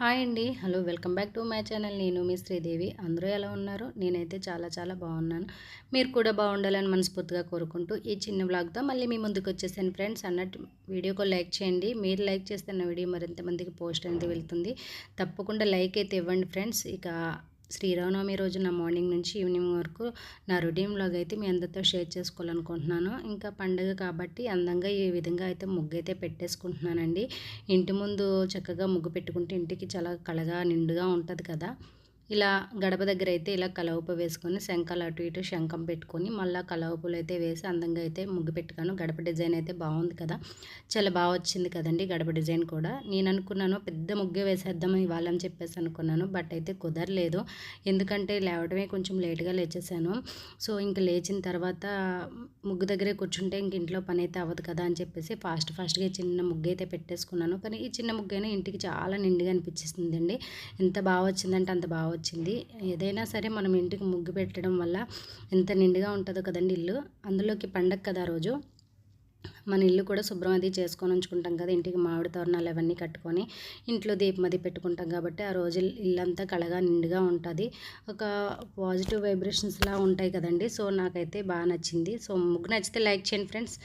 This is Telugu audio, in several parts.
హాయ్ అండి. Hello welcome back to my channel. నేను మీ శ్రీదేవి. అందరూ ఎలా ఉన్నారు? నేనైతే చాలా చాలా బాగున్నాను. మీరు కూడా బాగుండాలని మనస్ఫూర్తిగా కోరుకుంటూ ఈ చిన్న బ్లాగ్తో మళ్ళీ మీ ముందుకు వచ్చేసాను ఫ్రెండ్స్. అన్నట్టు వీడియోకు లైక్ చేయండి. మీరు లైక్ చేస్తే నా వీడియో మరింత మందికి పోస్ట్ అనేది వెళ్తుంది. తప్పకుండా లైక్ అయితే ఇవ్వండి ఫ్రెండ్స్. ఇక శ్రీరామనవమి రోజు నా మార్నింగ్ నుంచి ఈవినింగ్ వరకు నా రొటీన్ వ్లాగ్ అయితే మీ అందరితో షేర్ చేసుకోవాలనుకుంటున్నాను. ఇంకా పండుగ కాబట్టి అందంగా ఈ విధంగా అయితే ముగ్గు అయితే పెట్టేసుకుంటున్నానండి. ఇంటి ముందు చక్కగా ముగ్గు పెట్టుకుంటే ఇంటికి చాలా కళగా నిండుగా ఉంటుంది కదా. ఇలా గడప దగ్గర అయితే ఇలా కలవపు వేసుకొని శంఖాలు అటు ఇటు శంఖం పెట్టుకొని మళ్ళీ కలవపులు అయితే వేసి అందంగా అయితే ముగ్గు పెట్టుకాను గడప డిజైన్ అయితే బాగుంది కదా. చాలా బాగా వచ్చింది కదండి గడప డిజైన్ కూడా. నేను అనుకున్నాను పెద్ద ముగ్గే వేసేద్దాం ఇవాళ అని చెప్పేసి అనుకున్నాను. బట్ అయితే కుదరలేదు. ఎందుకంటే లేవడమే కొంచెం లేట్గా లేచేసాను. సో ఇంక లేచిన తర్వాత ముగ్గు దగ్గరే కూర్చుంటే ఇంక ఇంట్లో పని అయితే అవ్వదు కదా అని చెప్పేసి ఫాస్ట్ ఫాస్ట్గా చిన్న ముగ్గు అయితే పెట్టేసుకున్నాను. కానీ ఈ చిన్న ముగ్గు అయినా ఇంటికి చాలా నిండుగా అనిపించేస్తుందండి ఎంత బాగా వచ్చిందంటే అంత బాగా వచ్చింది. ఏదైనా సరే మనం ఇంటికి ముగ్గు పెట్టడం వల్ల ఎంత నిండుగా ఉంటుందో కదండి ఇల్లు. అందులోకి పండగ కదా రోజు. మన ఇల్లు కూడా శుభ్రం అది చేసుకొని ఉంచుకుంటాం కదా ఇంటికి మామిడి తోరణాలు అవన్నీ కట్టుకొని ఇంట్లో దీపం అది పెట్టుకుంటాం కాబట్టి ఆ రోజు ఇల్లంతా కళగా నిండుగా ఉంటుంది. ఒక పాజిటివ్ వైబ్రేషన్స్లా ఉంటాయి కదండి. సో నాకైతే బాగా నచ్చింది. సో ముగ్గు నచ్చితే లైక్ చేయండి ఫ్రెండ్స్.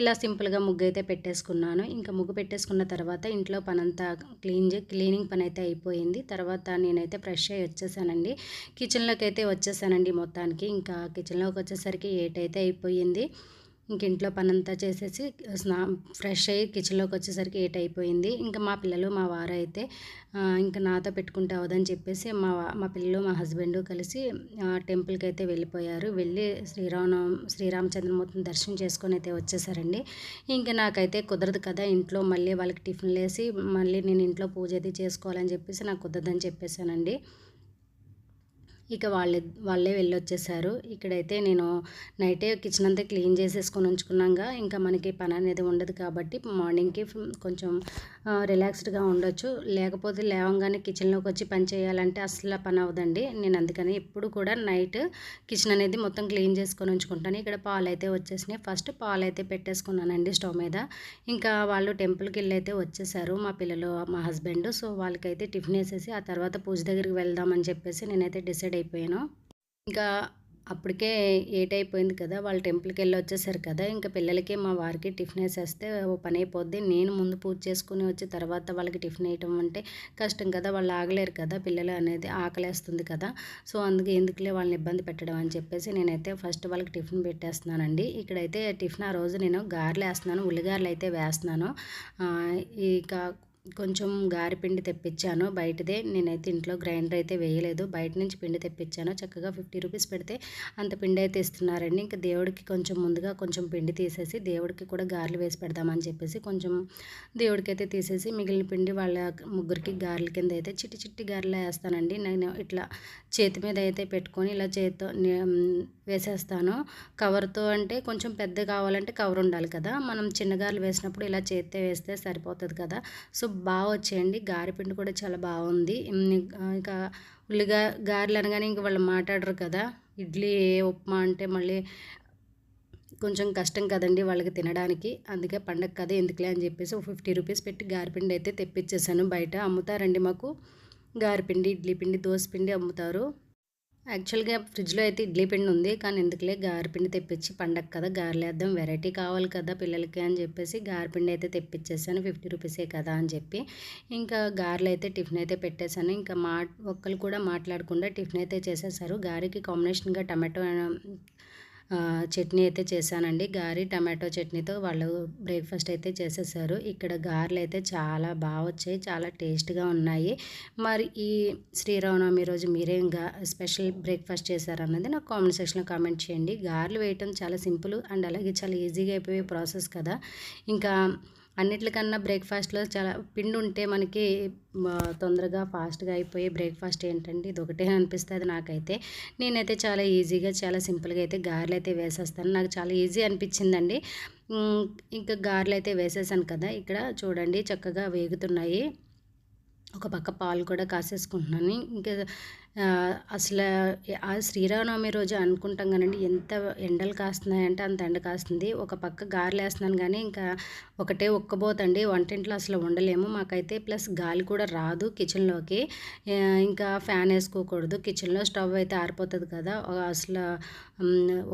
ఇలా సింపుల్గా ముగ్గు అయితే పెట్టేసుకున్నాను. ఇంకా ముగ్గు పెట్టేసుకున్న తర్వాత ఇంట్లో పనంతా క్లీన్ క్లీనింగ్ పని అయితే అయిపోయింది. తర్వాత నేనైతే ఫ్రెష్ అయ్యి వచ్చేసానండి. కిచెన్లోకి అయితే వచ్చేసానండి మొత్తానికి. ఇంకా కిచెన్లోకి వచ్చేసరికి ఏట్ అయితే అయిపోయింది ఇంక ఇంట్లో పనంతా చేసేసి స్నా ఫ్రెష్ అయ్యి కిచెన్లోకి వచ్చేసరికి ఏట్ అయిపోయింది. ఇంకా మా పిల్లలు మా వారు అయితే ఇంకా నాతో పెట్టుకుంటే అవదని చెప్పేసి మా మా పిల్లలు మా హస్బెండ్ కలిసి టెంపుల్కి అయితే వెళ్ళిపోయారు. వెళ్ళి శ్రీరామ శ్రీరామచంద్రమూర్తిని దర్శనం చేసుకొని అయితే వచ్చేసారండి. ఇంకా నాకైతే కుదరదు కదా ఇంట్లో మళ్ళీ వాళ్ళకి టిఫిన్ వేసి మళ్ళీ నేను ఇంట్లో పూజ అది చేసుకోవాలని చెప్పేసి నాకు కుదరదని చెప్పేశానండి ఇక వాళ్ళే వాళ్ళే వెళ్ళొచ్చేసారు. ఇక్కడైతే నేను నైటే కిచెన్ అంతా క్లీన్ చేసేసుకొని ఉంచుకున్నాగా. ఇంకా మనకి పని అనేది ఉండదు కాబట్టి మార్నింగ్కి కొంచెం రిలాక్స్డ్గా ఉండొచ్చు. లేకపోతే లేవంగానే కిచెన్లోకి వచ్చి పని చేయాలంటే అసలు పని అవ్వదండి. నేను అందుకని ఎప్పుడు కూడా నైట్ కిచెన్ అనేది మొత్తం క్లీన్ చేసుకొని ఉంచుకుంటాను. ఇక్కడ పాలు అయితే వచ్చేసినాయి. ఫస్ట్ పాలు అయితే పెట్టేసుకున్నానండి స్టవ్ మీద. ఇంకా వాళ్ళు టెంపుల్కి వెళ్ళి అయితే వచ్చేసారు మా పిల్లలు మా హస్బెండ్. సో వాళ్ళకైతే టిఫిన్ వేసేసి ఆ తర్వాత పూజ దగ్గరికి వెళ్దామని చెప్పేసి నేనైతే డిసైడ్ అయిపోయాను. ఇంకా అప్పటికే ఏట్ అయిపోయింది కదా వాళ్ళు టెంపుల్కి వెళ్ళి వచ్చేసారు కదా ఇంకా పిల్లలకి మా వారికి టిఫిన్ వేసేస్తే ఓ పని అయిపోద్ది. నేను ముందు పూజ చేసుకుని వచ్చి తర్వాత వాళ్ళకి టిఫిన్ వేయటం అంటే కష్టం కదా వాళ్ళు ఆగలేరు కదా పిల్లలు అనేది ఆకలేస్తుంది కదా. సో అందుకే ఎందుకులే వాళ్ళని ఇబ్బంది పెట్టడం అని చెప్పేసి నేనైతే ఫస్ట్ వాళ్ళకి టిఫిన్ పెట్టేస్తున్నానండి. ఇక్కడైతే టిఫిన్ ఆ రోజు నేను గారెలు వేస్తున్నాను ఉల్లిగారెలు అయితే వేస్తున్నాను. ఇక కొంచెం గారిపిండి తెప్పించాను. బయటదే నేనైతే ఇంట్లో గ్రైండర్ అయితే వేయలేదు. బయట నుంచి పిండి తెప్పించాను. చక్కగా ఫిఫ్టీ రూపీస్ పెడితే అంత పిండి అయితే ఇస్తున్నారండి. ఇంకా దేవుడికి కొంచెం ముందుగా కొంచెం పిండి తీసేసి దేవుడికి కూడా గారెలు వేసి పెడదామని చెప్పేసి కొంచెం దేవుడికి అయితే తీసేసి మిగిలిన పిండి వాళ్ళ ముగ్గురికి గారెల కింద అయితే చిట్టి చిట్టి గారెలు వేస్తానండి. నేను ఇట్లా చేతి మీద అయితే పెట్టుకొని ఇలా చేతితో వేసేస్తాను. కవర్తో అంటే కొంచెం పెద్ద కావాలంటే కవర్ ఉండాలి కదా. మనం చిన్న గారెలు వేసినప్పుడు ఇలా చేతితో వేస్తే సరిపోతుంది కదా. సో బాగా వచ్చేయండి. గారెపిండి కూడా చాలా బాగుంది. ఇంకా ఉల్లిగా గారెలు అనగానే ఇంక వాళ్ళు మాట్లాడరు కదా. ఇడ్లీ ఉప్మా అంటే మళ్ళీ కొంచెం కష్టం కదండి వాళ్ళకి తినడానికి. అందుకే పండగ కదా ఎందుకులే అని చెప్పేసి ఒక ఫిఫ్టీ రూపీస్ పెట్టి గారెపిండి అయితే తెప్పించేసాను బయట. అమ్ముతారండి మాకు. గారెపిండి ఇడ్లీ పిండి దోశ పిండి అమ్ముతారు. యాక్చువల్గా ఫ్రిడ్జ్లో అయితే ఇడ్లీ పిండి ఉంది. కానీ ఎందుకులే గారెపిండి తెప్పించి పండగ కదా గారెలేద్దాం వెరైటీ కావాలి కదా పిల్లలకి అని చెప్పేసి గారెపిండి అయితే తెప్పించేసాను ఫిఫ్టీ రూపీసే కదా అని చెప్పి ఇంకా గారెలు అయితే టిఫిన్ అయితే పెట్టేశాను ఇంకా మా ఒక్కరు కూడా మాట్లాడకుండా టిఫిన్ అయితే చేసేసారు. గారికి కాంబినేషన్గా టమాటో చట్నీ అయితే చేశానండి. గారి టమాటో చట్నీతో వాళ్ళు బ్రేక్ఫాస్ట్ అయితే చేసేసారు. ఇక్కడ గారెలు అయితే చాలా బాగా వచ్చాయి చాలా టేస్ట్గా ఉన్నాయి. మరి ఈ శ్రీరామనవమి రోజు మీరేం గా స్పెషల్ బ్రేక్ఫాస్ట్ చేశారన్నది నాకు కామెంట్ సెక్షన్లో కామెంట్ చేయండి. గారెలు వేయటం చాలా సింపుల్ అండ్ అలాగే చాలా ఈజీగా అయిపోయే ప్రాసెస్ కదా. ఇంకా అన్నిటికన్నా బ్రేక్ఫాస్ట్లో చాలా పిండి ఉంటే మనకి తొందరగా ఫాస్ట్గా అయిపోయే బ్రేక్ఫాస్ట్ ఏంటంటే ఇది ఒకటే అనిపిస్తుంది నాకైతే. నేనైతే చాలా ఈజీగా చాలా సింపుల్గా అయితే గారెలు అయితే వేసేస్తాను. నాకు చాలా ఈజీ అనిపించిందండి ఇంకా గారెలు అయితే వేసేసాను కదా ఇక్కడ చూడండి చక్కగా వేగుతున్నాయి. ఒక పక్క పాలు కూడా కాసేసుకుంటున్నాను. ఇంకా అసలు ఆ శ్రీరామనవమి రోజు అనుకుంటాం కానండి ఎంత ఎండలు కాస్తున్నాయంటే అంత ఎండ కాస్తుంది. ఒక పక్క గారెలు వేస్తున్నాను కానీ ఇంకా ఒకటే ఒక్కబోతండి వంటింట్లో అసలు ఉండలేము. మాకైతే ప్లస్ గాలి కూడా రాదు కిచెన్లోకి. ఇంకా ఫ్యాన్ వేసుకోకూడదు. కిచెన్లో స్టవ్ అయితే ఆరిపోతుంది కదా. అసలు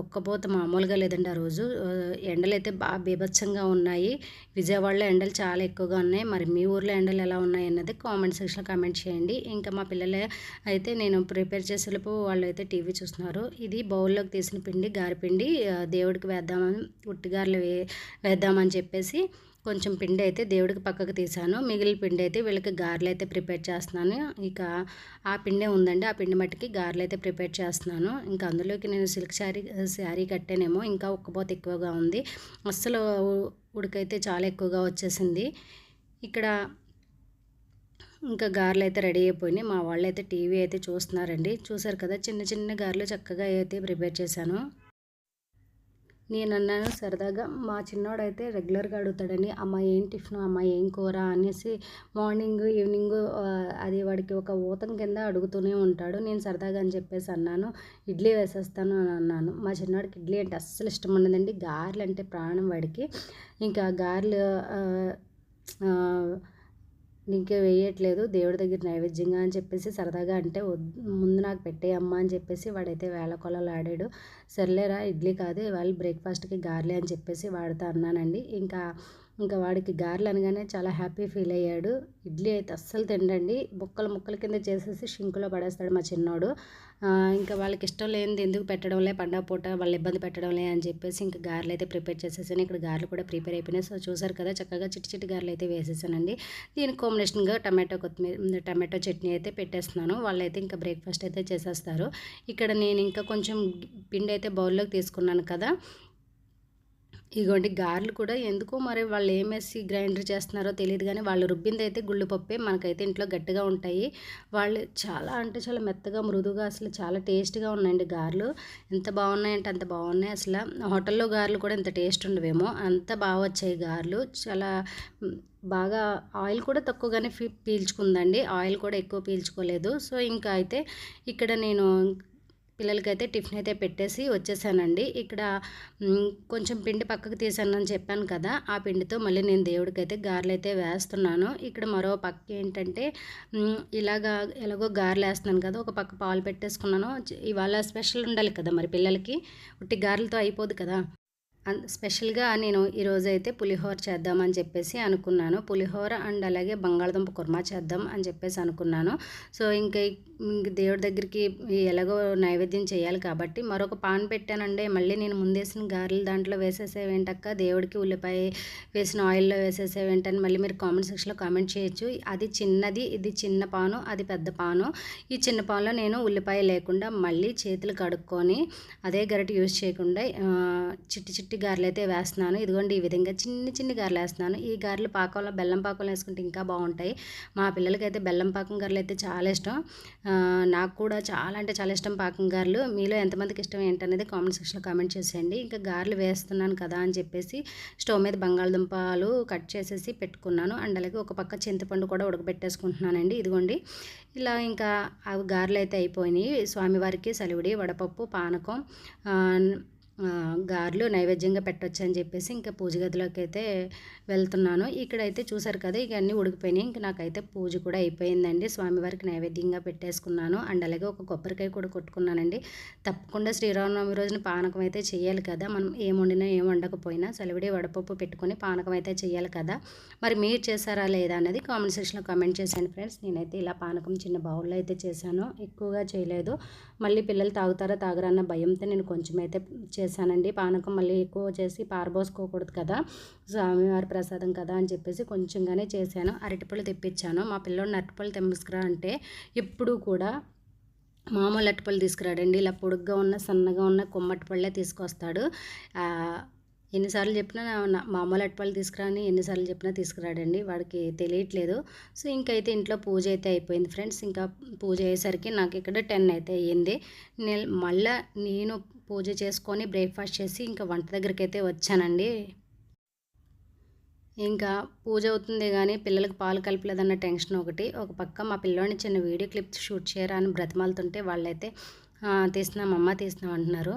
ఒక్కపోత మామూలుగా లేదండి ఆ రోజు. ఎండలు అయితే బాగా బీభత్సంగా ఉన్నాయి. విజయవాడలో ఎండలు చాలా ఎక్కువగా ఉన్నాయి. మరి మీ ఊర్లో ఎండలు ఎలా ఉన్నాయి అన్నది కామెంట్ సెక్షన్లో కామెంట్ చేయండి. ఇంకా మా పిల్లలే అయితే నేను ప్రిపేర్ చేసేలోపు వాళ్ళు అయితే టీవీ చూస్తున్నారు. ఇది బౌల్లోకి తీసిన పిండి గారిపిండి దేవుడికి వేద్దామని ఉట్టిగారులు వే వేద్దామని చెప్పేసి కొంచెం పిండి అయితే దేవుడికి పక్కకు తీసాను మిగిలిన పిండి అయితే వీళ్ళకి గారెలు అయితే ప్రిపేర్ చేస్తున్నాను. ఇక ఆ పిండే ఉందండి. ఆ పిండి మట్టికి గారెలు అయితే ప్రిపేర్ చేస్తున్నాను. ఇంకా అందులోకి నేను సిల్క్ శారీ శారీ కట్టానేమో ఇంకా ఉక్కపోత ఎక్కువగా ఉంది. అస్సలు ఉడికైతే చాలా ఎక్కువగా వచ్చేసింది. ఇక్కడ ఇంకా గారెలు అయితే రెడీ అయిపోయినాయి. మా వాళ్ళు అయితే టీవీ అయితే చూస్తున్నారండి. చూసారు కదా? చిన్న చిన్న గారెలు చక్కగా అయితే ప్రిపేర్ చేశాను. నేను అన్నాను సరదాగా మా చిన్నోడైతే రెగ్యులర్గా అడుగుతాడని అమ్మ ఏం టిఫిన్ అమ్మ ఏం కూర అనేసి మార్నింగ్ ఈవినింగ్ అది వాడికి ఒక ఊతం కింద అడుగుతూనే ఉంటాడు. నేను సరదాగా అని చెప్పేసి అన్నాను ఇడ్లీ వేసేస్తాను అని అన్నాను. మా చిన్నవాడికి ఇడ్లీ అంటే అస్సలు ఇష్టం ఉండదండి. గారెలు అంటే ప్రాణం వాడికి. ఇంకా గారెలు నీకే వేయట్లేదు దేవుడి దగ్గర నైవేద్యంగా అని చెప్పేసి సరదాగా అంటే ముందు నాకు పెట్టేయమ్మా అని చెప్పేసి వాడైతే వేలకొలలు ఆడాడు. సర్లేరా ఇడ్లీ కాదు వాళ్ళు బ్రేక్ఫాస్ట్కి గార్లే అని చెప్పేసి వాడుతా అన్నానండి. ఇంకా ఇంకా వాడికి గారెలు అనగానే చాలా హ్యాపీ ఫీల్ అయ్యాడు. ఇడ్లీ అయితే అస్సలు తిండండి ముక్కలు ముక్కల కింద చేసేసి షింకులో పడేస్తాడు మా చిన్నోడు. ఇంకా వాళ్ళకి ఇష్టం లేనిది ఎందుకు పెట్టడంలే పండగ పూట వాళ్ళు ఇబ్బంది పెట్టడంలే అని చెప్పేసి ఇంకా గారెలు అయితే ప్రిపేర్ చేసేసాను. ఇక్కడ గారెలు కూడా ప్రిపేర్ అయిపోయినాయి. సో చూసారు కదా చక్కగా చిట్టి చిట్టి గారెలు అయితే వేసేసానండి. దీనికి కాంబినేషన్గా టమాటో కొత్తిమీర టమాటో చట్నీ అయితే పెట్టేస్తున్నాను. వాళ్ళైతే ఇంకా బ్రేక్ఫాస్ట్ అయితే చేసేస్తారు. ఇక్కడ నేను ఇంకా కొంచెం పిండి అయితే బౌల్లోకి తీసుకున్నాను కదా. ఇగోండి గారెలు కూడా ఎందుకో మరి వాళ్ళు ఏమేసి గ్రైండర్ చేస్తున్నారో తెలియదు కానీ వాళ్ళు రుబ్బింది అయితే గుళ్ళు పప్పే మనకైతే ఇంట్లో గట్టిగా ఉంటాయి. వాళ్ళు చాలా అంటే చాలా మెత్తగా మృదుగా అసలు చాలా టేస్ట్గా ఉన్నాయండి గారెలు. ఎంత బాగున్నాయంటే అంత బాగున్నాయి అసలు. హోటల్లో గారెలు కూడా ఇంత టేస్ట్ ఉండవేమో. అంత బాగా వచ్చాయి గారెలు. చాలా బాగా ఆయిల్ కూడా తక్కువగానే పీల్చుకుందండి ఆయిల్ కూడా ఎక్కువ పీల్చుకోలేదు. సో ఇంకా అయితే ఇక్కడ నేను పిల్లలకైతే టిఫిన్ అయితే పెట్టేసి వచ్చేసానండి. ఇక్కడ కొంచెం పిండి పక్కకు తీసానని చెప్పాను కదా ఆ పిండితో మళ్ళీ నేను దేవుడికైతే గారెలు అయితే వేస్తున్నాను. ఇక్కడ మరో పక్క ఏంటంటే ఇలాగా ఎలాగో గారెలు వేస్తున్నాను కదా ఒక పక్క పాలు పెట్టేసుకున్నాను. ఇవాళ స్పెషల్ ఉండాలి కదా మరి పిల్లలకి ఉట్టి గారెలతో అయిపోదు కదా. స్పెషల్గా నేను ఈరోజు అయితే పులిహోర చేద్దామని చెప్పేసి అనుకున్నాను. పులిహోర అండ్ అలాగే బంగాళదుంప కుర్మా చేద్దాం అని చెప్పేసి అనుకున్నాను. సో ఇంకా దేవుడి దగ్గరికి ఎలాగో నైవేద్యం చేయాలి కాబట్టి మరొక పాన్ పెట్టానండి. మళ్ళీ నేను ముందేసిన గారెలు దాంట్లో వేసేసేవేంటక్క? దేవుడికి ఉల్లిపాయ వేసిన ఆయిల్లో వేసేసేవేంటని మళ్ళీ మీరు కామెంట్ సెక్షన్లో కామెంట్ చేయొచ్చు. అది చిన్నది ఇది చిన్న పాను అది పెద్ద పాను. ఈ చిన్న పాన్లో నేను ఉల్లిపాయ లేకుండా మళ్ళీ చేతులు కడుక్కొని అదే గరిట యూజ్ చేయకుండా చిట్టి చిట్టి చిట్టి గారెలు అయితే వేస్తున్నాను. ఇదిగోండి ఈ విధంగా చిన్ని చిన్ని గారెలు వేస్తున్నాను. ఈ గారెలు పాకంలో బెల్లం పాకంలో వేసుకుంటే ఇంకా బాగుంటాయి. మా పిల్లలకైతే బెల్లం పాకం గారెలు అయితే చాలా ఇష్టం. నాకు కూడా చాలా అంటే చాలా ఇష్టం పాకం గారెలు. మీలో ఎంతమందికి ఇష్టం ఏంటనేది కామెంట్ సెక్షన్లో కామెంట్ చేసేయండి. ఇంకా గారెలు వేస్తున్నాను కదా అని చెప్పేసి స్టవ్ మీద బంగాళదుంపలు కట్ చేసేసి పెట్టుకున్నాను. అండ్ అలాగే ఒక పక్క చింతపండు కూడా ఉడకబెట్టేసుకుంటున్నానండి. ఇదిగోండి. ఇలా ఇంకా అవి గారెలు అయితే అయిపోయినాయి. స్వామివారికి సలివిడి వడపప్పు పానకం గారెలు నైవేద్యంగా పెట్టొచ్చు అని చెప్పేసి ఇంకా పూజ గదిలోకి అయితే వెళ్తున్నాను. ఇక్కడైతే చూసారు కదా ఇక అన్నీ ఉడికిపోయినాయి. ఇంక నాకైతే పూజ కూడా అయిపోయిందండి. స్వామివారికి నైవేద్యంగా పెట్టేసుకున్నాను. అండ్ అలాగే ఒక కొబ్బరికాయ కూడా కొట్టుకున్నానండి. తప్పకుండా శ్రీరామనవమి రోజున పానకం అయితే చేయాలి కదా. మనం ఏం వండినా ఏం వండకపోయినా సెలవిడి వడపప్పు పెట్టుకొని పానకం అయితే చేయాలి కదా. మరి మీరు చేశారా లేదా అనేది కామెంట్ సెక్షన్లో కామెంట్ చేశాను ఫ్రెండ్స్. నేనైతే ఇలా పానకం చిన్న బౌల్లో అయితే చేశాను. ఎక్కువగా చేయలేదు. మళ్ళీ పిల్లలు తాగుతారా తాగరా అన్న భయంతో నేను కొంచెం అయితే చేశానండి. పానకం మళ్ళీ ఎక్కువ చేసి పారబోసుకోకూడదు కదా. స్వామివారి ప్రసాదం కదా అని చెప్పేసి కొంచెంగానే చేశాను. అరటిపళ్ళు తెప్పించాను. మా పిల్లోడిని అరటిపళ్ళు తెంపుకురా అంటే ఎప్పుడూ కూడా మామూలు అరటిపళ్ళు తీసుకురాడండి. ఇలా పొడుగ్గా ఉన్న సన్నగా ఉన్న కొమ్మటి పళ్ళే తీసుకొస్తాడు. ఎన్నిసార్లు చెప్పినా మామూలు అట్టిపళ్ళు తీసుకురాని ఎన్నిసార్లు చెప్పినా తీసుకురాడండి వాడికి తెలియట్లేదు. సో ఇంకైతే ఇంట్లో పూజ అయితే అయిపోయింది ఫ్రెండ్స్. ఇంకా పూజ అయ్యేసరికి నాకు ఇక్కడ టెన్ అయితే అయ్యింది. మళ్ళీ నేను పూజ చేసుకొని బ్రేక్ఫాస్ట్ చేసి ఇంకా వంట దగ్గరికి అయితే వచ్చానండి. ఇంకా పూజ అవుతుంది కానీ పిల్లలకు పాలు కలపలేదన్న టెన్షన్ ఒకటి. ఒక పక్క మా పిల్లోని చిన్న వీడియో క్లిప్ షూట్ చేయరా అని బ్రతిమాలుతుంటే వాళ్ళైతే తీస్తున్నాం అమ్మ అంటున్నారు.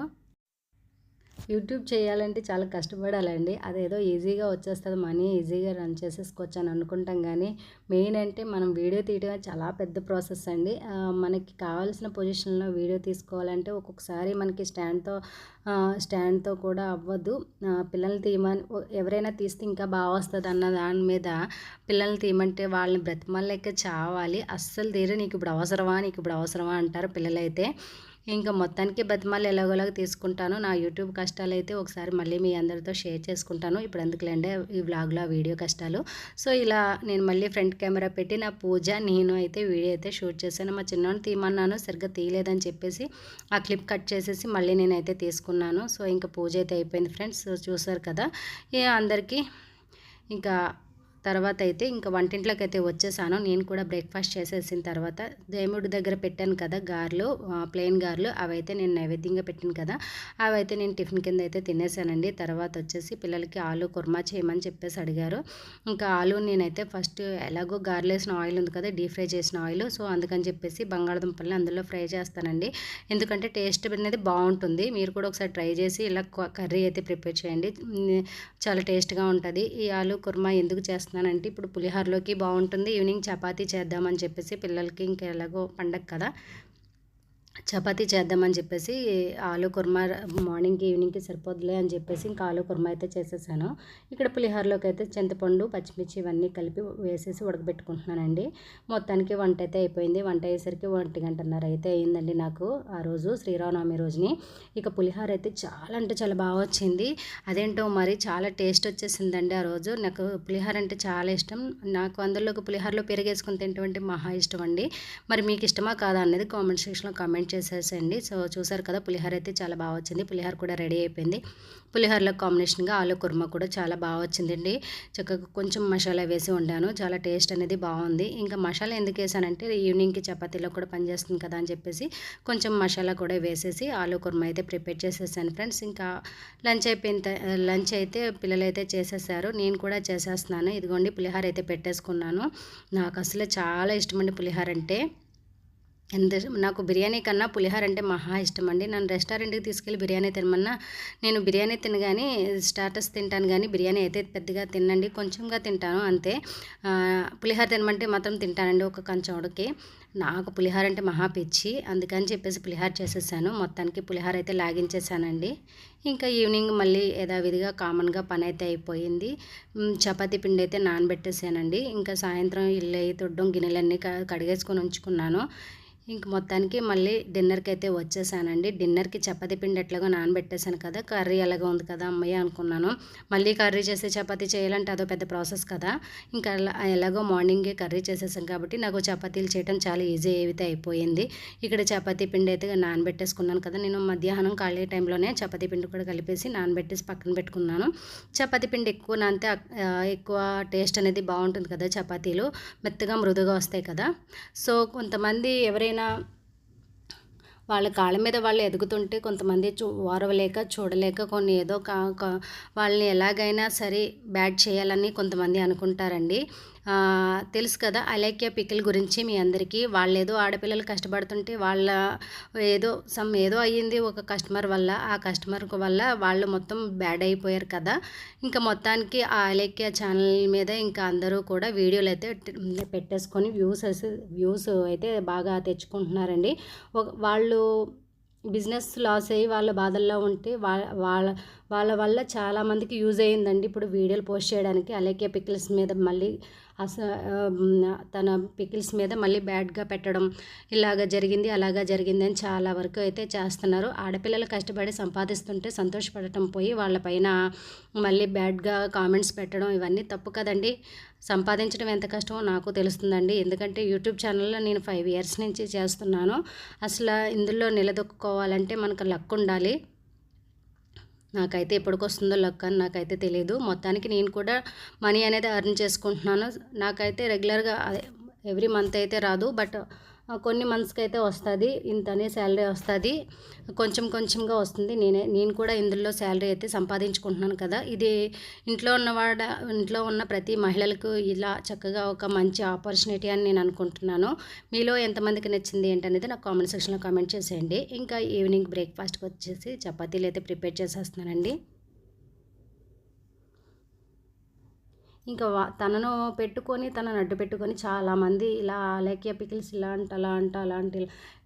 యూట్యూబ్ చేయాలంటే చాలా కష్టపడాలండి. అదేదో ఈజీగా వచ్చేస్తుంది మనీ ఈజీగా రన్ చేసేసుకోవచ్చు అని అనుకుంటాం కానీ మెయిన్ అంటే మనం వీడియో తీయడం చాలా పెద్ద ప్రాసెస్ అండి. మనకి కావాల్సిన పొజిషన్లో వీడియో తీసుకోవాలంటే ఒక్కొక్కసారి మనకి స్టాండ్తో స్టాండ్తో కూడా అవ్వదు. పిల్లల్ని తీయమని ఎవరైనా తీస్తే ఇంకా బాగా వస్తుంది అన్న దాని మీద పిల్లల్ని తీయమంటే వాళ్ళని బ్రతిమల్లెక్క చావాలి. అస్సలు తీరు నీకు ఇప్పుడు అవసరమా నీకు ఇప్పుడు అవసరమా అంటారు పిల్లలైతే. ఇంకా మొత్తానికి బతిమాలు ఎలాగోలాగ తీసుకుంటాను. నా యూట్యూబ్ కష్టాలు అయితే ఒకసారి మళ్ళీ మీ అందరితో షేర్ చేసుకుంటాను. ఇప్పుడు ఎందుకులేండి ఈ వ్లాగ్లో వీడియో కష్టాలు. సో ఇలా నేను మళ్ళీ ఫ్రంట్ కెమెరా పెట్టి నా పూజ నేను అయితే వీడియో అయితే షూట్ చేశాను. మా చిన్నోని తీయమన్నాను సరిగ్గా తీయలేదని చెప్పేసి ఆ క్లిప్ కట్ చేసేసి మళ్ళీ నేనైతే తీసుకున్నాను. సో ఇంకా పూజ అయితే అయిపోయింది ఫ్రెండ్స్ చూసారు కదా. అందరికీ ఇంకా తర్వాత అయితే ఇంకా వంటింట్లోకి అయితే వచ్చేసాను. నేను కూడా బ్రేక్ఫాస్ట్ చేసేసిన తర్వాత దేవుడి దగ్గర పెట్టాను కదా గారెలు ప్లెయిన్ గారెలు అవైతే నేను నైవేద్యంగా పెట్టాను కదా అవైతే నేను టిఫిన్ కింద అయితే తినేసానండి. తర్వాత వచ్చేసి పిల్లలకి ఆలు కుర్మా చేయమని చెప్పేసి అడిగారు. ఇంకా ఆలు నేనైతే ఫస్ట్ ఎలాగో గారెలు వేసిన ఆయిల్ ఉంది కదా డీప్ ఫ్రై చేసిన ఆయిల్ సో అందుకని చెప్పేసి బంగాళదుంపల్ని అందులో ఫ్రై చేస్తానండి. ఎందుకంటే టేస్ట్ అనేది బాగుంటుంది. మీరు కూడా ఒకసారి ట్రై చేసి ఇలా కర్రీ అయితే ప్రిపేర్ చేయండి. చాలా టేస్ట్గా ఉంటుంది. ఈ ఆలు కుర్మా ఎందుకు చేస్తాను చేస్తున్నానంటే ఇప్పుడు పులిహోరలోకి బాగుంటుంది. ఈవినింగ్ చపాతీ చేద్దామని చెప్పేసి పిల్లలకి ఇంకెలాగో పండగ కదా. చపాతీ చేద్దామని చెప్పేసి ఆలు కుర్మా మార్నింగ్కి ఈవినింగ్కి సరిపోదులే అని చెప్పేసి ఇంకా ఆలు కుర్మా అయితే చేసేసాను. ఇక్కడ పులిహోరలోకి అయితే చింతపండు పచ్చిమిర్చి ఇవన్నీ కలిపి వేసేసి ఉడకబెట్టుకుంటున్నానండి. మొత్తానికి వంట అయితే అయిపోయింది. వంట అయ్యేసరికి ఒంటి గంటన్నర అయితే అయిందండి నాకు ఆ రోజు శ్రీరామనవమి రోజుని. ఇక పులిహోర అయితే చాలా అంటే చాలా బాగా వచ్చింది. అదేంటో మరి చాలా టేస్ట్ వచ్చేసిందండి ఆ రోజు. నాకు పులిహోర అంటే చాలా ఇష్టం. నాకు అందులోకి పులిహోరలో పెరిగేసుకుని తింటే మహా ఇష్టం అండి. మరి మీకు ఇష్టమా కాదా అనేది కామెంట్ సెక్షన్లో కామెంట్ చేసేసండి సో చూసారు కదా పులిహోర అయితే చాలా బాగా వచ్చింది. పులిహోర కూడా రెడీ అయిపోయింది. పులిహోరలో కాంబినేషన్గా ఆలు కుర్మా కూడా చాలా బాగా వచ్చిందండి. చక్కగా కొంచెం మసాలా వేసి వండాను. చాలా టేస్ట్ అనేది బాగుంది. ఇంకా మసాలా ఎందుకు వేసానంటే ఈవినింగ్కి చపాతీలో కూడా పనిచేస్తుంది కదా అని చెప్పేసి కొంచెం మసాలా కూడా వేసేసి ఆలు కుర్మా అయితే ప్రిపేర్ చేసేసాను ఫ్రెండ్స్. ఇంకా లంచ్ అయిపోయిన లంచ్ అయితే పిల్లలైతే చేసేసారు. నేను కూడా చేసేస్తున్నాను. ఇదిగోండి పులిహోర అయితే పెట్టేసుకున్నాను. నాకు అసలు చాలా ఇష్టమండి పులిహోర అంటే. ఎంత నాకు బిర్యానీ కన్నా పులిహోర అంటే మహా ఇష్టం అండి. నన్ను రెస్టారెంట్కి తీసుకెళ్ళి బిర్యానీ తినమన్నా నేను బిర్యానీ తినగాని స్టార్టర్స్ తింటాను కానీ బిర్యానీ అయితే పెద్దగా తినండి కొంచెంగా తింటాను అంతే. పులిహోర తినమంటే మాత్రం తింటానండి ఒక కంచోడికి. నాకు పులిహోర అంటే మహా పిచ్చి. అందుకని చెప్పేసి పులిహోర చేసేసాను. మొత్తానికి పులిహోర అయితే లాగించేసానండి. ఇంకా ఈవినింగ్ మళ్ళీ యథావిధిగా కామన్గా పని అయితే అయిపోయింది చపాతి పిండి అయితే నానబెట్టేసానండి. ఇంకా సాయంత్రం ఇల్లు అయి తొడ్డం గిన్నెలన్నీ కడిగేసుకొని ఉంచుకున్నాను. ఇంక మొత్తానికి మళ్ళీ డిన్నర్కి అయితే వచ్చేసానండి. డిన్నర్కి చపాతీ పిండి ఎట్లాగో నానబెట్టేశాను కదా కర్రీ ఎలాగో ఉంది కదా అమ్మయ్య అనుకున్నాను. మళ్ళీ కర్రీ చేసి చపాతీ చేయాలంటే అదో పెద్ద ప్రాసెస్ కదా. ఇంకా ఎలాగో మార్నింగే కర్రీ చేసేసాను కాబట్టి నాకు చపాతీలు చేయడం చాలా ఈజీ అయితే అయిపోయింది. ఇక్కడ చపాతీ పిండి అయితే నానబెట్టేసుకున్నాను కదా నేను మధ్యాహ్నం ఖాళీ టైంలోనే చపాతీ పిండి కూడా కలిపేసి నానబెట్టేసి పక్కన పెట్టుకున్నాను. చపాతీ పిండి ఎక్కువ నానితే ఎక్కువ టేస్ట్ అనేది బాగుంటుంది కదా చపాతీలు మెత్తగా మృదుగా వస్తాయి కదా. సో కొంతమంది ఎవరైనా వాళ్ళ కాళ్ళ మీద వాళ్ళు ఎదుగుతుంటే కొంతమంది చూ ఓరవలేక చూడలేక కొన్ని ఏదో కా వాళ్ళని ఎలాగైనా సరే బ్యాడ్ చేయాలని కొంతమంది అనుకుంటారండి. తెలుసు కదా అలేఖ్య పికిల్ గురించి మీ అందరికీ. వాళ్ళేదో ఆడపిల్లలు కష్టపడుతుంటే వాళ్ళ ఏదో సమ్ ఏదో అయ్యింది ఒక కస్టమర్ వల్ల. ఆ కస్టమర్ వల్ల వాళ్ళు మొత్తం బ్యాడ్ అయిపోయారు కదా. ఇంకా మొత్తానికి ఆ అలేఖ్య ఛానల్ మీద ఇంకా అందరూ కూడా వీడియోలు అయితే పెట్టేసుకొని వ్యూస్ వ్యూస్ అయితే బాగా తెచ్చుకుంటున్నారండి. వాళ్ళు బిజినెస్ లాస్ అయ్యి వాళ్ళ బాధల్లో ఉంటే వాళ్ళ వాళ్ళ వాళ్ళ వల్ల చాలామందికి యూజ్ అయ్యిందండి. ఇప్పుడు వీడియోలు పోస్ట్ చేయడానికి అలాగే పిక్కిల్స్ మీద మళ్ళీ అస తన పికిల్స్ మీద మళ్ళీ బ్యాడ్గా పెట్టడం ఇలాగ జరిగింది అలాగా జరిగింది అని చాలా వరకు అయితే చేస్తున్నారు. ఆడపిల్లలు కష్టపడి సంపాదిస్తుంటే సంతోషపడటం పోయి వాళ్ళపైన మళ్ళీ బ్యాడ్గా కామెంట్స్ పెట్టడం ఇవన్నీ తప్పు కదండి. సంపాదించడం ఎంత కష్టమో నాకు తెలుస్తుందండి. ఎందుకంటే యూట్యూబ్ ఛానల్లో నేను ఫైవ్ ఇయర్స్ నుంచి చేస్తున్నాను. అసలు ఇందులో నిలదొక్కుకోవాలంటే మనకు లక్ ఉండాలి నాకైతే ఎప్పటికొస్తుందో లక్ అని నాకైతే తెలియదు మొత్తానికి నేను కూడా మనీ అనేది అర్న్ చేసుకుంటున్నాను. నాకైతే రెగ్యులర్గా ఎవ్రీ మంత్ అయితే రాదు. బట్ కొన్ని మంత్స్కి అయితే వస్తుంది. ఇంతనే శాలరీ వస్తుంది. కొంచెం కొంచెంగా వస్తుంది. నేనే నేను కూడా ఇందులో శాలరీ అయితే సంపాదించుకుంటున్నాను కదా. ఇది ఇంట్లో ఉన్నవాడ ఇంట్లో ఉన్న ప్రతి మహిళలకు ఇలా చక్కగా ఒక మంచి ఆపర్చునిటీ అని నేను అనుకుంటున్నాను. మీలో ఎంతమందికి నచ్చింది ఏంటనేది నాకు కామెంట్ సెక్షన్లో కామెంట్ చేసేయండి. ఇంకా ఈవినింగ్ బ్రేక్ఫాస్ట్కి వచ్చేసి చపాతీలు అయితే ప్రిపేర్ చేసేస్తున్నానండి. ఇంకా తనను పెట్టుకొని తనను అడ్డు పెట్టుకొని చాలామంది ఇలా లేకే పికిల్స్ ఇలా అంట అలా అంట అలాంటి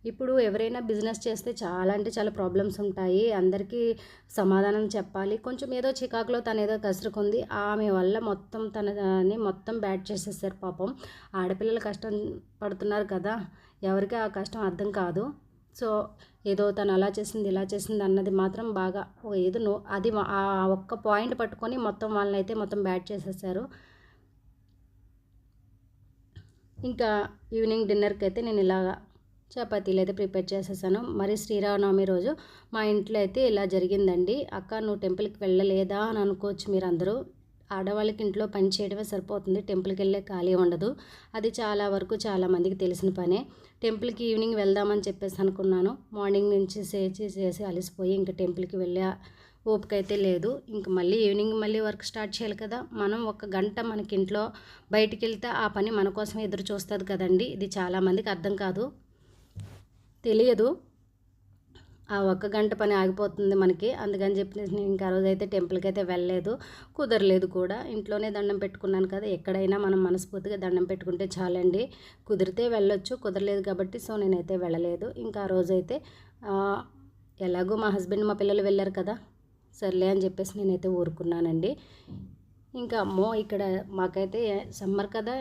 ఇప్పుడు ఎవరైనా బిజినెస్ చేస్తే చాలా అంటే చాలా ప్రాబ్లమ్స్ ఉంటాయి. అందరికీ సమాధానం చెప్పాలి. కొంచెం ఏదో చికాకులో తను ఏదో కసురుకుంది. ఆమె వల్ల మొత్తం తనని మొత్తం బ్యాట్ చేసేసారు పాపం. ఆడపిల్లలు కష్టం పడుతున్నారు కదా. ఎవరికి ఆ కష్టం అర్థం కాదు. సో ఏదో తను అలా చేసింది ఇలా చేసింది అన్నది మాత్రం బాగా ఏదో నో అది ఆ ఒక్క పాయింట్ పట్టుకొని మొత్తం వాళ్ళని అయితే మొత్తం బ్యాట్ చేసేసారు. ఇంకా ఈవినింగ్ డిన్నర్కి అయితే నేను ఇలాగా చపాతీలు అయితే ప్రిపేర్ చేసేసాను. మరి శ్రీరామనవమి రోజు మా ఇంట్లో అయితే ఇలా జరిగిందండి. అక్క నువ్వు టెంపుల్కి వెళ్ళలేదా అని అనుకోవచ్చు మీరు అందరూ ఆడవాళ్ళకి ఇంట్లో పని చేయడమే సరిపోతుంది. టెంపుల్కి వెళ్ళే ఖాళీ ఉండదు. అది చాలా వరకు చాలామందికి తెలిసిన పనే. టెంపుల్కి ఈవినింగ్ వెళ్దామని చెప్పేసి అనుకున్నాను. మార్నింగ్ నుంచి చేసి చేసి అలసిపోయి ఇంకా టెంపుల్కి వెళ్ళే ఓపిక అయితే లేదు. ఇంక మళ్ళీ ఈవినింగ్ మళ్ళీ వర్క్ స్టార్ట్ చేయాలి కదా. మనం ఒక గంట మనకి ఇంట్లో బయటికి వెళ్తే ఆ పని మన కోసం ఎదురు చూస్తుంది కదండి. ఇది చాలామందికి అర్థం కాదు. తెలియదు. ఆ ఒక్క గంట పని ఆగిపోతుంది మనకి. అందుకని చెప్పి నేను ఇంకా రోజు అయితే టెంపుల్కి అయితే వెళ్ళలేదు. కుదరలేదు కూడా. ఇంట్లోనే దండం పెట్టుకున్నాను కదా ఎక్కడైనా మనం మనస్ఫూర్తిగా దండం పెట్టుకుంటే చాలండి. కుదిరితే వెళ్ళొచ్చు కుదరలేదు కాబట్టి సో నేనైతే వెళ్ళలేదు. ఇంకా ఆ రోజైతే ఎలాగో మా హస్బెండ్ మా పిల్లలు వెళ్ళారు కదా సర్లే అని చెప్పేసి నేనైతే ఊరుకున్నానండి. ఇంకా అమ్మో ఇక్కడ మాకైతే సమ్మర్ కదా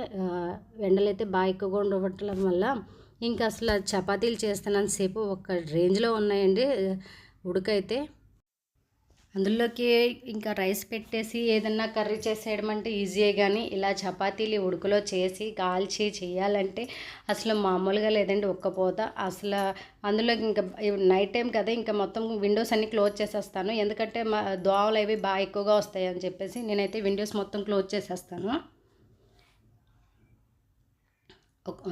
ఎండలైతే బాగా ఎక్కువగా ఉండటం వల్ల ఇంకా అసలు చపాతీలు చేస్తున్నంతసేపు ఒక రేంజ్లో ఉన్నాయండి. ఉడకైతే అందులోకి ఇంకా రైస్ పెట్టేసి ఏదన్నా కర్రీ చేసేయడం అంటే ఈజీయే కానీ ఇలా చపాతీలు ఉడుకులో చేసి కాల్చి చేయాలంటే అసలు మామూలుగా లేదండి ఒక్కపోత అసలు అందులోకి ఇంకా నైట్ టైం కదా ఇంకా మొత్తం విండోస్ అన్ని క్లోజ్ చేసేస్తాను. ఎందుకంటే మా దోవలు అవి బాగా ఎక్కువగా వస్తాయి అని చెప్పేసి నేనైతే విండోస్ మొత్తం క్లోజ్ చేసేస్తాను.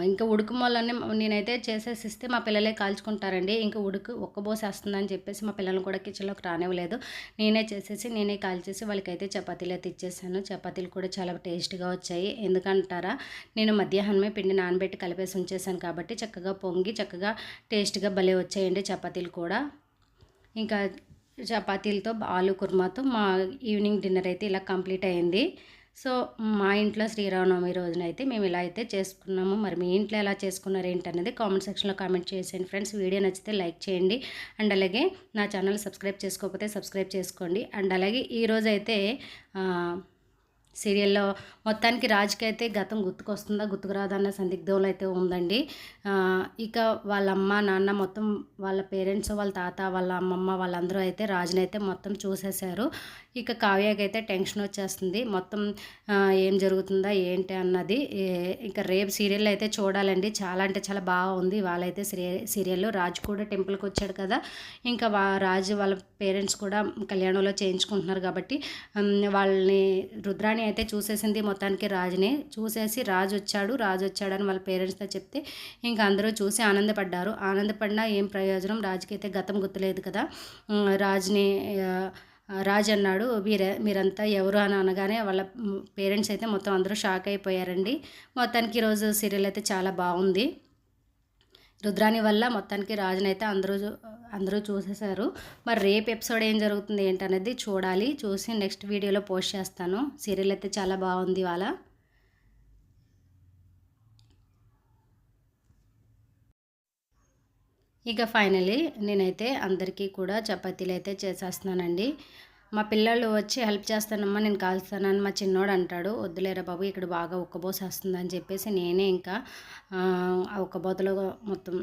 ఇంకా ఉడుకుమాలని నేనైతే చేసేసి ఇస్తే మా పిల్లలే కాల్చుకుంటారండి. ఇంకా ఉడుకు ఒక్కబోసేస్తుందని చెప్పేసి మా పిల్లలు కూడా కిచెన్లోకి రానివ్వలేదు. నేనే చేసేసి నేనే కాల్చేసి వాళ్ళకైతే చపాతీలు అయితే ఇచ్చేసాను. చపాతీలు కూడా చాలా టేస్ట్గా వచ్చాయి. ఎందుకంటారా? నేను మధ్యాహ్నమే పిండి నానబెట్టి కలిపేసి ఉంచేసాను కాబట్టి చక్కగా పొంగి చక్కగా టేస్ట్గా భలే వచ్చాయండి చపాతీలు కూడా. ఇంకా చపాతీలతో ఆలు కుర్మాతో మా ఈవినింగ్ డిన్నర్ అయితే ఇలా కంప్లీట్ అయింది. సో మా ఇంట్లో శ్రీరామనవమి రోజున అయితే మేము ఇలా అయితే చేసుకున్నాము. మరి మీ ఇంట్లో ఎలా చేసుకున్నారు ఏంటనేది కామెంట్ సెక్షన్లో కామెంట్ చేసేయండి ఫ్రెండ్స్. వీడియో నచ్చితే లైక్ చేయండి. అండ్ అలాగే నా ఛానల్ సబ్స్క్రైబ్ చేసుకోకపోతే సబ్స్క్రైబ్ చేసుకోండి. అండ్ అలాగే ఈరోజు అయితే సీరియల్లో మొత్తానికి రాజుకి అయితే గతం గుర్తుకొస్తుందా గుర్తుకురాదన్న సందిగ్ధంలో అయితే ఉందండి. ఇక వాళ్ళ అమ్మ నాన్న మొత్తం వాళ్ళ పేరెంట్స్ వాళ్ళ తాత వాళ్ళ అమ్మమ్మ వాళ్ళందరూ అయితే రాజునైతే మొత్తం చూసేశారు. ఇక కావ్యకైతే అయితే టెన్షన్ వచ్చేస్తుంది. మొత్తం ఏం జరుగుతుందా ఏంటి అన్నది ఇంకా రేపు సీరియల్ అయితే చూడాలండి. చాలా అంటే చాలా బాగా ఉంది. వాళ్ళైతే సీరియల్ రాజు కూడా టెంపుల్కి వచ్చాడు కదా. ఇంకా రాజు వాళ్ళ పేరెంట్స్ కూడా కళ్యాణంలో చేయించుకుంటున్నారు కాబట్టి వాళ్ళని రుద్రాణి అయితే చూసేసింది మొత్తానికి రాజుని. చూసేసి రాజు వచ్చాడు. రాజు వచ్చాడని వాళ్ళ పేరెంట్స్తో చెప్తే ఇంకా అందరూ చూసి ఆనందపడ్డారు. ఆనందపడినా ఏం ప్రయోజనం? రాజుకి అయితే గతం గుర్తులేదు కదా. రాజుని రాజ్ అన్నాడు మీరే మీరంతా ఎవరు? అని అనగానే వాళ్ళ పేరెంట్స్ అయితే మొత్తం అందరూ షాక్ అయిపోయారండి. మొత్తానికి ఈరోజు సీరియల్ అయితే చాలా బాగుంది. రుద్రాని వల్ల మొత్తానికి రాజునైతే అందరూ అందరూ చూసేశారు. మరి రేపు ఎపిసోడ్ ఏం జరుగుతుంది ఏంటనేది చూడాలి. చూసి నెక్స్ట్ వీడియోలో పోస్ట్ చేస్తాను. సీరియల్ అయితే చాలా బాగుంది వాళ్ళ ఇక ఫైనలీ నేనైతే అందరికీ కూడా చపాతీలు అయితే చేసేస్తున్నానండి. మా పిల్లలు వచ్చి హెల్ప్ చేస్తానమ్మా నేను కాల్స్తానని మా చిన్నోడు అంటాడు. వద్దులేరా బాబు ఇక్కడ బాగా ఉక్కబోసేస్తుందని చెప్పేసి నేనే ఇంకా ఆ ఉక్కబోతలో మొత్తం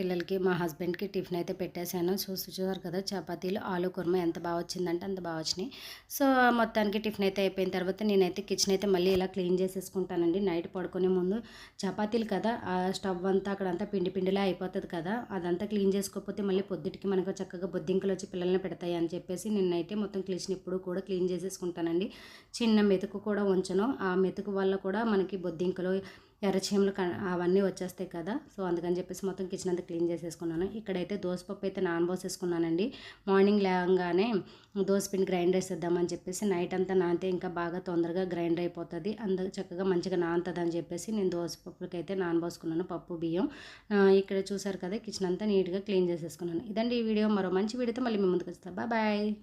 పిల్లలకి మా హస్బెండ్కి టిఫిన్ అయితే పెట్టేశాను. చూసి చూసారు కదా చపాతీలు ఆలు కుర్మ ఎంత బాగా వచ్చిందంటే అంత బాగా వచ్చినాయి. సో మొత్తానికి టిఫిన్ అయితే అయిపోయిన తర్వాత నేనైతే కిచెన్ అయితే మళ్ళీ ఇలా క్లీన్ చేసేసుకుంటానండి. నైట్ పడుకునే ముందు చపాతీలు కదా ఆ స్టవ్ అంతా అక్కడంతా పిండి పిండిలా అయిపోతుంది కదా అదంతా క్లీన్ చేసుకోకపోతే మళ్ళీ పొద్దుటికి మనకు చక్కగా బొద్దింకలు వచ్చి పిల్లల్ని పెడతాయి అని చెప్పేసి నేనైతే మొత్తం కిచెన్ ఇప్పుడు కూడా క్లీన్ చేసేసుకుంటానండి. చిన్న మెతుకు కూడా ఉంచను. ఆ మెతుకు వల్ల కూడా మనకి బొద్దింకలు ఎర్రచీమలు అవన్నీ వచ్చేస్తాయి కదా. సో అందుకని చెప్పేసి మొత్తం కిచెన్ అంతా క్లీన్ చేసేసుకున్నాను. ఇక్కడైతే దోసపప్పు అయితే నానబోసేసుకున్నానండి. మార్నింగ్ లేవగానే పిండి గ్రైండ్ వేసేద్దామని చెప్పేసి నైట్ అంతా నానితే ఇంకా బాగా తొందరగా గ్రైండ్ అయిపోతుంది. అందు చక్కగా మంచిగా నానుతుంది అని చెప్పేసి నేను దోసపప్పులకి అయితే నానబోసుకున్నాను పప్పు బియ్యం. ఇక్కడ చూసారు కదా కిచెన్ అంతా నీట్గా క్లీన్ చేసేసుకున్నాను. ఇదండి ఈ వీడియో. మరో మంచి వీడియోతో మళ్ళీ మీ ముందుకు వస్తాను బాయ్